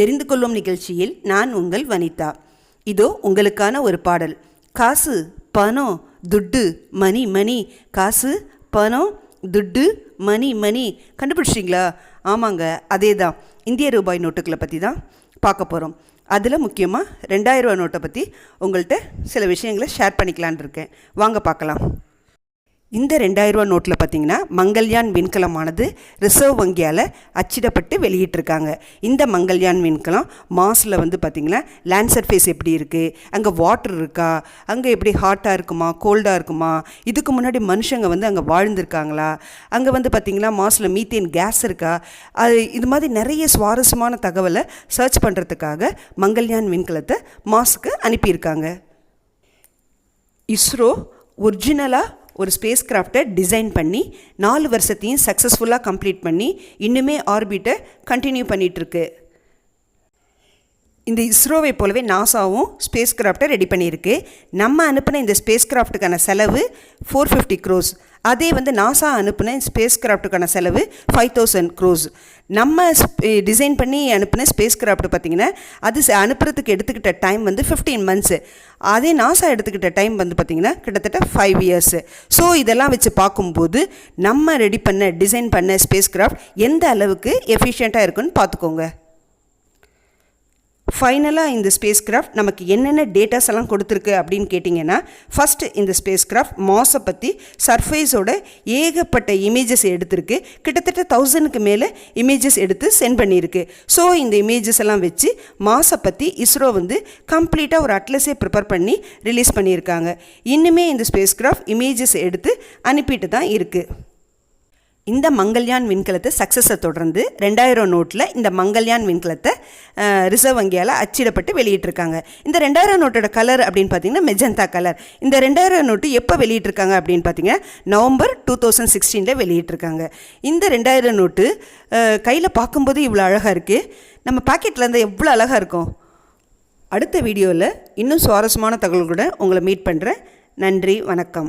தெரிந்து கொள்ளும் நிகழ்ச்சியில் நான் உங்கள் வனிதா. இதோ உங்களுக்கான ஒரு பாடல். காசு பணம் துட்டு மணி மணி. காசு பணம் துட்டு மணி மணி. கண்டுபிடிச்சிங்களா ஆமாங்க அதே தான் இந்திய ரூபாய் நோட்டுகளை பற்றி தான் பார்க்க போகிறோம் அதில் முக்கியமாக ரெண்டாயிரம் ரூபாய் நோட்டை பற்றி உங்கள்கிட்ட சில விஷயங்களை ஷேர் பண்ணிக்கலான் இருக்கேன். வாங்க பார்க்கலாம். இந்த ரெண்டாயிரரூவா நோட்டில் பார்த்தீங்கன்னா மங்கள்யான் விண்கலமானது ரிசர்வ் வங்கியால் அச்சிடப்பட்டு வெளியிட்டிருக்காங்க. இந்த மங்கள்யான் விண்கலம் மாஸில் வந்து பார்த்திங்கன்னா லேண்ட் சர்ஃபேஸ் எப்படி இருக்குது அங்கே வாட்டர் இருக்கா? அங்கே எப்படி ஹாட்டாக இருக்குமா? கோல்டாக இருக்குமா? இதுக்கு முன்னாடி மனுஷங்க வந்து அங்கே வாழ்ந்திருக்காங்களா? அங்கே வந்து பார்த்திங்கன்னா மாஸில் மீத்தேன் கேஸ் இருக்கா? அது இது மாதிரி நிறைய சுவாரஸ்யமான தகவலை சர்ச் பண்ணுறதுக்காக மங்கள்யான் விண்கலத்தை மாஸுக்கு அனுப்பியிருக்காங்க. இஸ்ரோ ஒரிஜினலாக ஒரு ஸ்பேஸ் கிராஃப்டை டிசைன் பண்ணி நாலு வருஷத்தையும் சக்ஸஸ்ஃபுல்லாக கம்ப்ளீட் பண்ணி இன்னுமே ஆர்பிட்டை கண்டினியூ பண்ணிகிட்ருக்கு இந்த இஸ்ரோவை போலவே நாசாவும் ஸ்பேஸ் கிராஃப்டை ரெடி பண்ணியிருக்கு. நம்ம அனுப்பின இந்த ஸ்பேஸ் கிராஃப்ட்டுக்கான செலவு ஃபோர் ஃபிஃப்டி க்ரோஸ் அதே வந்து நாசா அனுப்பின ஸ்பேஸ் கிராஃப்ட்டுக்கான செலவு ஃபைவ் தௌசண்ட் க்ரோஸ் நம்ம டிசைன் பண்ணி அனுப்பின ஸ்பேஸ் கிராஃப்ட் பார்த்திங்கன்னா அது ச- அனுப்புறதுக்கு எடுத்துக்கிட்ட டைம் வந்து ஃபிஃப்டீன் மந்த்ஸு அதே நாசா எடுத்துக்கிட்ட டைம் வந்து பார்த்திங்கன்னா கிட்டத்தட்ட ஃபைவ் இயர்ஸு ஸோ இதெல்லாம் வச்சு பார்க்கும்போது நம்ம ரெடி பண்ண டிசைன் பண்ண ஸ்பேஸ் கிராஃப்ட் எந்த அளவுக்கு எஃபிஷியண்ட்டாக இருக்குன்னு பார்த்துக்கோங்க. ஃபைனலாக இந்த ஸ்பேஸ் கிராஃப்ட் நமக்கு என்னென்ன டேட்டாஸ் எல்லாம் கொடுத்துருக்கு அப்படின்னு கேட்டிங்கன்னா ஃபஸ்ட்டு இந்த ஸ்பேஸ் கிராஃப்ட் மாஸை பற்றி சர்ஃபேஸோட ஏகப்பட்ட இமேஜஸ் எடுத்திருக்கு. கிட்டத்தட்ட தௌசண்ட்க்கு மேலே இமேஜஸ் எடுத்து சென்ட் பண்ணியிருக்கு. ஸோ இந்த இமேஜஸ் எல்லாம் வச்சு மாஸை பற்றி இஸ்ரோ வந்து கம்ப்ளீட்டாக ஒரு அட்லஸே ப்ரிப்பேர் பண்ணி ரிலீஸ் பண்ணியிருக்காங்க. இன்னுமே இந்த ஸ்பேஸ் கிராஃப்ட் இமேஜஸ் எடுத்து அனுப்பிட்டு தான் இருக்குது இந்த மங்கள்யான் விண்கலத்தை சக்ஸஸை தொடர்ந்து ரெண்டாயிரம் நோட்டில் இந்த மங்கள்யான் விண்கலத்தை ரிசர்வ் வங்கியால் அச்சிடப்பட்டு வெளியிட்டிருக்காங்க. இந்த ரெண்டாயிரம் நோட்டோட கலர் அப்படின்னு பார்த்தீங்கன்னா மெஜந்தா கலர் இந்த ரெண்டாயிரம் நோட்டு எப்போ வெளியிட்டிருக்காங்க அப்படின்னு பார்த்தீங்கன்னா நவம்பர் டூ தௌசண்ட் சிக்ஸ்டீனில் வெளியிட்டிருக்காங்க. இந்த ரெண்டாயிரம் நோட்டு கையில் பார்க்கும்போது இவ்வளோ அழகாக இருக்குது நம்ம பாக்கெட்டில் இருந்தால் எவ்வளோ அழகாக இருக்கும்? அடுத்த வீடியோவில் இன்னும் சுவாரஸ்யமான தகவல்களுடன் உங்களை மீட் பண்ணுறேன் நன்றி வணக்கம்.